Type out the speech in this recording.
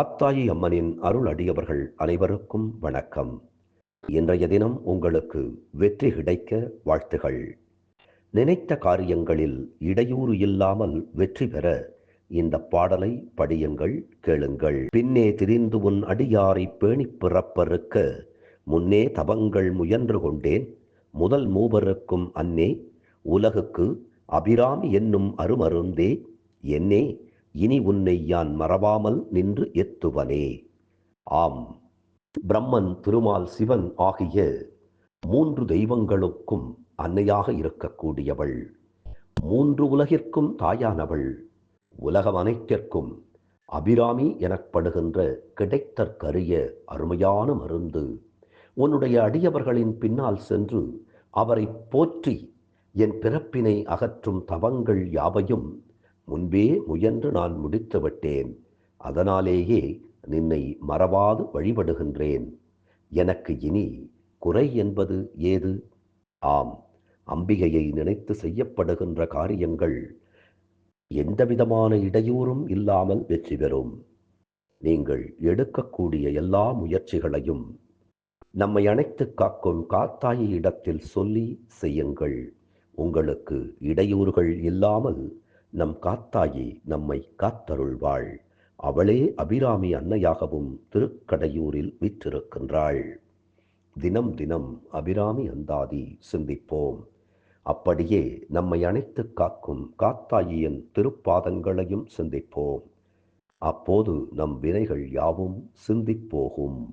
அத்தாயி அம்மனின் அருள் அடியவர்கள் அனைவருக்கும் வணக்கம். இன்றைய தினம் உங்களுக்கு வெற்றி கிடைக்க வாழ்த்துகள். நினைத்த காரியங்களில் இடையூறு இல்லாமல் வெற்றி பெற இந்த பாடலை படியுங்கள் கேளுங்கள். பின்னே திரிந்து உன் அடியாரை பேணிப் பிறப்பறுக்க முன்னே தவங்கள் முயன்று கொண்டேன். முதல் மூவருக்கும் அன்னே உலகுக்கு அபிராமி என்னும் அருமருந்தே. என்னே இனி உன்னை யான் மறவாமல் நின்று எத்துவனே. ஆம். பிரம்மன் திருமால் சிவன் ஆகிய மூன்று தெய்வங்களுக்கும் அன்னையாக இருக்கக்கூடியவள். மூன்று உலகிற்கும் தாயானவள். உலகம் அனைத்திற்கும் அபிராமி எனப்படுகின்ற கிடைத்தற்கரிய அருமையான மருந்து. உன்னுடைய அடியவர்களின் பின்னால் சென்று அவரை போற்றி என் பிறப்பினை அகற்றும் தவங்கள் யாவையும் முன்பே முயன்று நான் முடித்து விட்டேன் அதனாலேயே நின்னை மறவாது வழிபடுகின்றேன். எனக்கு இனி குறை என்பது ஏது? ஆம் அம்பிகையை நினைத்து செய்யப்படுகின்ற காரியங்கள் எந்தவிதமான இடையூறும் இல்லாமல் வெற்றி பெறும். நீங்கள் எடுக்கக்கூடிய எல்லா முயற்சிகளையும் நம்மை அணைத்து காக்கும் காத்தாயி இடத்தில் சொல்லி செய்யுங்கள். உங்களுக்கு இடையூறுகள் இல்லாமல் நம் காத்தாயி நம்மை காத்தருள்வாள். அவளே அபிராமி அன்னையாகவும் திருக்கடையூரில் விற்றிருக்கின்றாள். தினம் தினம் அபிராமி அந்தாதி சிந்திப்போம். அப்படியே நம்மை அணைத்து காக்கும் காத்தாயியின் திருப்பாதங்களையும் சிந்திப்போம். அப்போது நம் வினைகள் யாவும் சிந்திப்போகும்.